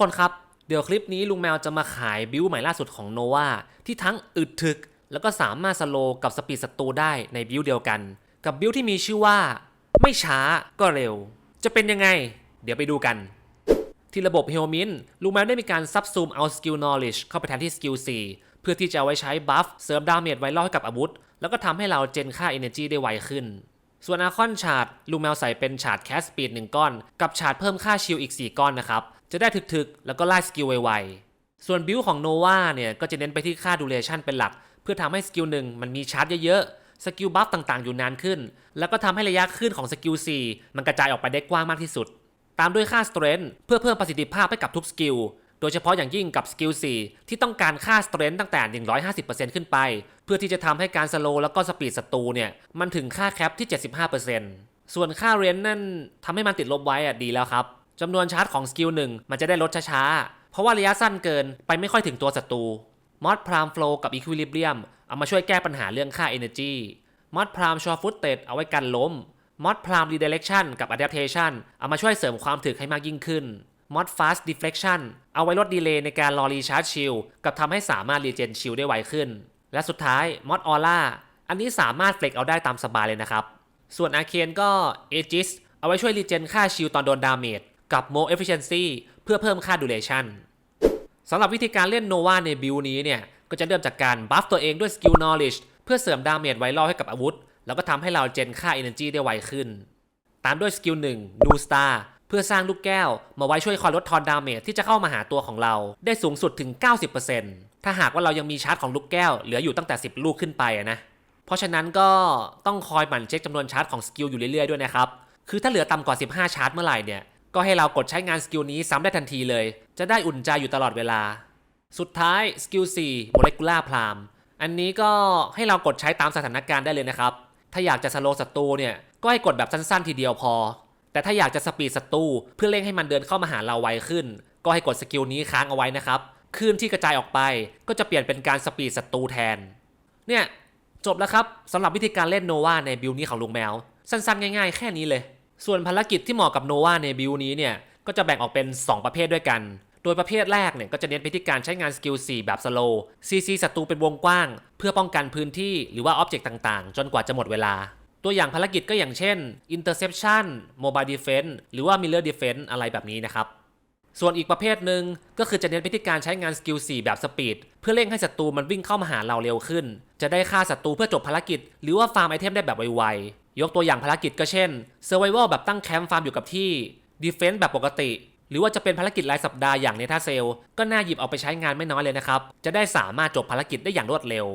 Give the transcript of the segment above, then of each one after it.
คนครับ เดี๋ยวคลิปนี้ลุงแมวจะมาขายบิวใหม่ล่าสุดของโนวาที่ทั้งอึดถึก แล้วก็สามารถสโลว์กับสปีดศัตรูได้ในบิวเดียวกัน กับบิวที่มีชื่อว่า ไม่ช้าก็เร็ว จะเป็นยังไง เดี๋ยวไปดูกัน ที่ระบบเฮลมินลุงแมวได้มีการซับซูมเอาสกิล knowledge เข้าไปแทนที่สกิล4เพื่อที่จะเอาไว้ใช้บัฟเสริมดาเมจไวรัลให้กับอาวุธ แล้วก็ทำให้เราเจนค่า energy ได้ไวขึ้น ส่วนอาคอนชาร์ดลุงแมวใส่เป็นชาร์ดแคสสปีด1ก้อน กับชาร์ดเพิ่มค่าชิลอีก 4 ก้อนนะครับ จะได้ถึกๆ แล้วก็ไล่สกิลไวๆ ส่วนบิลของโนวาเนี่ยก็จะเน้นไปที่ค่าดูเรชันเป็นหลัก เพื่อทำให้สกิลหนึ่งมันมีชาร์จเยอะๆ สกิลบัฟต่างๆ อยู่นานขึ้น แล้วก็ทำให้ระยะขึ้นของสกิล4มันกระจายออกไปได้กว้างมากที่สุด ตามด้วยค่า Strength เพื่อเพิ่มประสิทธิภาพให้กับทุกสกิล โดยเฉพาะอย่างยิ่งกับสกิล4ที่ต้องการค่า Strength ตั้งแต่ 150%ขึ้นไป พื่อที่จะทำให้การสโลแล้วก็สปีดศัตรูเนี่ย มันถึงค่าแคปที่ 75%ส่วนค่าเรนนั่นทำให้มันติดลบไว้อะดีแล้วครับจำนวนชาร์จของสกิลหนึ่งมันจะได้ลดช้าๆ เพราะว่าระยะสั้นเกินไปไม่ค่อยถึงตัวศัตรูมอดพรามโฟลกับ Equilibrium เอามาช่วยแก้ปัญหาเรื่องค่า Energy มอดพรามชอฟุตเต็ดเอาไว้กันล้มมอดพราม Redirection กับ Adaptation เอามาช่วยเสริมความถึกให้มากยิ่งขึ้นมอด Fast Deflection เอาไว้ลดดีเลย์ในการรอรีชาร์จชิลกับทำให้สามารถรีเจนชิลได้ไวขึ้น และสุดท้ายมอด Aura อันนี้สามารถเฟล็กเอาได้ตามสบายเลยนะครับ ส่วนอาเคนก็ Aegis เอาไว้ช่วยรีเจนค่าชิลตอนโดนดาเมจกับ More Efficiency เพื่อเพิ่มค่า Duration สำหรับวิธีการเล่นโนวาในบิลนี้เนี่ยก็จะเริ่มจากการบัฟตัวเองด้วยสกิล knowledge เพื่อเสริมดาเมจไวรัลให้กับอาวุธ แล้วก็ทำให้เราเจนค่า energy ได้ไวขึ้น ตามด้วยสกิล1ดูสตาร์ เพื่อสร้างลูกแก้ว มาไว้ช่วยคอยลดทอนดาเมจที่จะเข้ามาหาตัวของเราได้สูงสุดถึง 90%ถ้าหากว่าเรายังมีชาร์จของลูกแก้วเหลืออยู่ตั้งแต่ 10 ลูกขึ้นไปนะเพราะฉะนั้นก็ต้องคอยหมั่นเช็คจำนวนชาร์จของสกิลอยู่เรื่อยๆด้วยนะครับคือถ้าเหลือต่ำกว่า 15 ชาร์จเมื่อไหร่เนี่ยก็ให้เรากดใช้งานสกิลนี้ซ้ำได้ทันทีเลย จะได้อุ่นใจอยู่ตลอดเวลา สุดท้ายสกิล4 molecular plam อันนี้ก็ให้เรากดใช้ตามสถานการณ์ได้เลยนะครับ ถ้าอยากจะสโลว์ศัตรูเนี่ย ก็ให้กดแบบสั้นๆทีเดียวพอ แต่ถ้าอยากจะสปีดศัตรูเพื่อเร่งให้มันเดินเข้ามาหาเราไวขึ้น ก็ให้กดสกิลนี้ค้างเอาไว้นะครับคลื่นที่กระจายออกไปก็จะเปลี่ยนเป็นการสปีดศัตรูแทน เนี่ยจบแล้วครับสำหรับวิธีการเล่นโนวาในบิลนี้ของลุงแมว สั้นๆ ง่ายๆ แค่นี้เลย ส่วนภารกิจที่เหมาะกับโนวาในบิลนี้เนี่ยก็จะแบ่งออกเป็น 2 ประเภทด้วยกัน โดยประเภทแรกเนี่ยก็จะเน้นไปที่การใช้งานสกิล 4 แบบสโลว์ซีซีศัตรูเป็นวงกว้าง เพื่อป้องกันพื้นที่หรือว่าอ็อบเจกต์ต่างๆ จนกว่าจะหมดเวลา ตัวอย่างภารกิจก็อย่างเช่น Interception Mobile Defense หรือว่า Mirror Defense อะไรแบบนี้นะครับ ส่วนอีกประเภทหนึ่งก็คือจะเน้นไปที่การใช้งานสกิล 4 แบบสปีด เพื่อเร่งให้ศัตรูมันวิ่งเข้ามาหาเราเร็วขึ้น จะได้ฆ่าศัตรูเพื่อจบภารกิจ หรือว่าฟาร์มไอเทมได้แบบไวๆ ยกตัวอย่างภารกิจก็เช่น Survival แบบตั้งแคมป์ฟาร์มอยู่กับที่ Defense แบบปกติ หรือว่าจะเป็นภารกิจรายสัปดาห์อย่างเนธาเซลก็น่าหยิบเอาไปใช้งานไม่น้อยเลยนะครับ จะได้สามารถจบภารกิจได้อย่างรวดเร็ว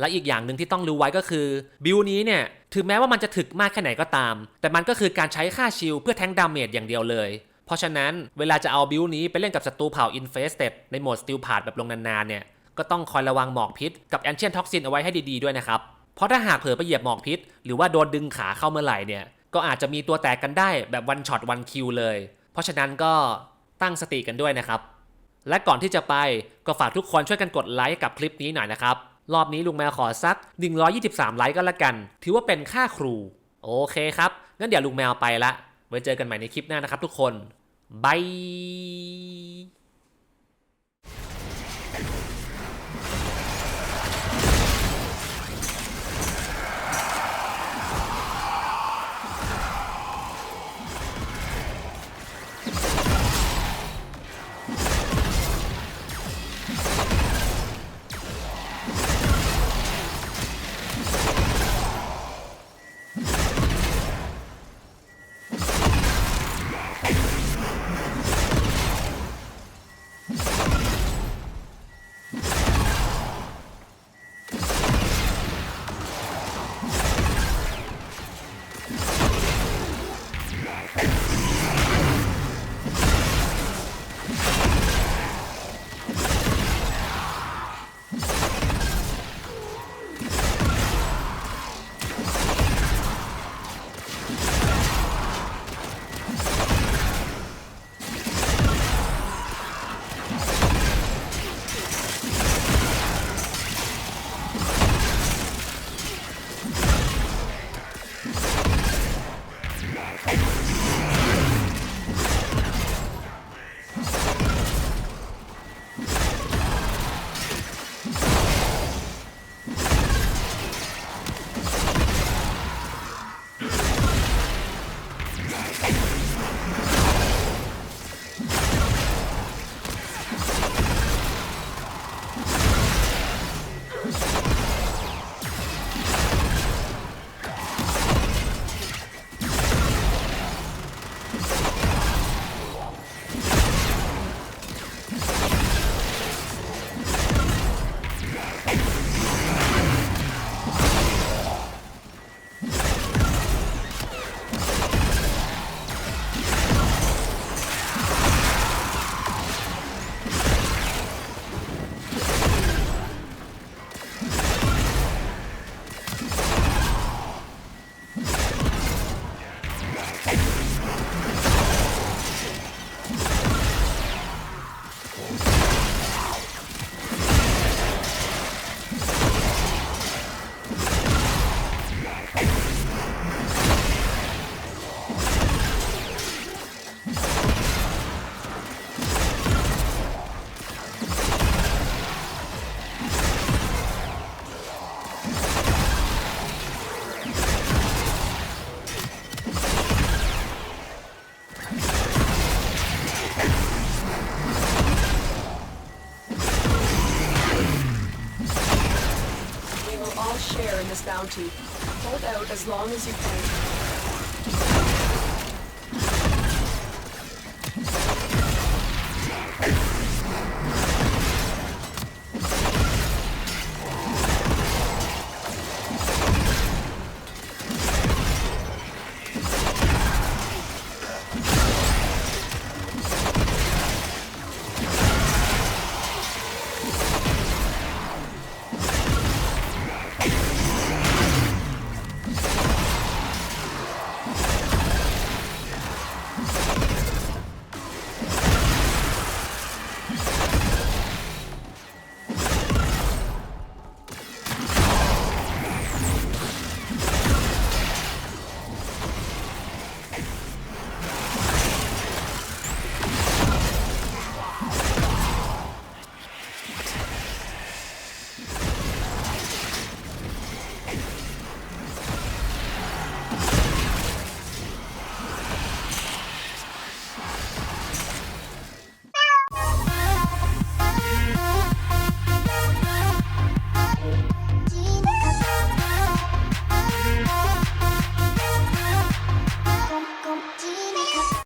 และอีกอย่างหนึ่งที่ต้องรู้ไว้ก็คือ บิลนี้เนี่ยถึงแม้ว่ามันจะถึกมากแค่ไหนก็ตาม แต่มันก็คือการใช้ค่าชิลเพื่อแทงดาเมจอย่างเดียวเลย เพราะฉะนั้นเวลาจะเอาบิลนี้ไปเล่นกับศัตรูเผ่า Infested ในโหมด Steel p a t แบบลงนานๆเนี่ยก็ต้องคอยระวังหมอกพิษกับ Ancient Toxin เอาไว้ให้ดีๆด้วยนะครับ เพราะถ้าหากเผลอไปเหยียบหมอกพิษ หรือว่าโดนดึงขาเข้าเมื่อไหร่เนี่ยก็อาจจะมีตัวแตกกันได้แบบ one shot one kill เลย เพราะฉะนั้นก็ตั้งสติกันด้วยนะครับ และก่อนที่จะไปก็ฝากทุกคนช่วยกันกดไลค์กับคลิปนี้หน่อยนะครับ รอบนี้ลุงแมวขอสัก 123 ไลค์ก็แล้วกัน ถือว่าเป็นค่าครู โอเคครับ งั้นเดี๋ยวลุงแมวไปละ ไว้เจอกันใหม่ในคลิปหน้านะครับทุกคนบาย Hold out as long as you can.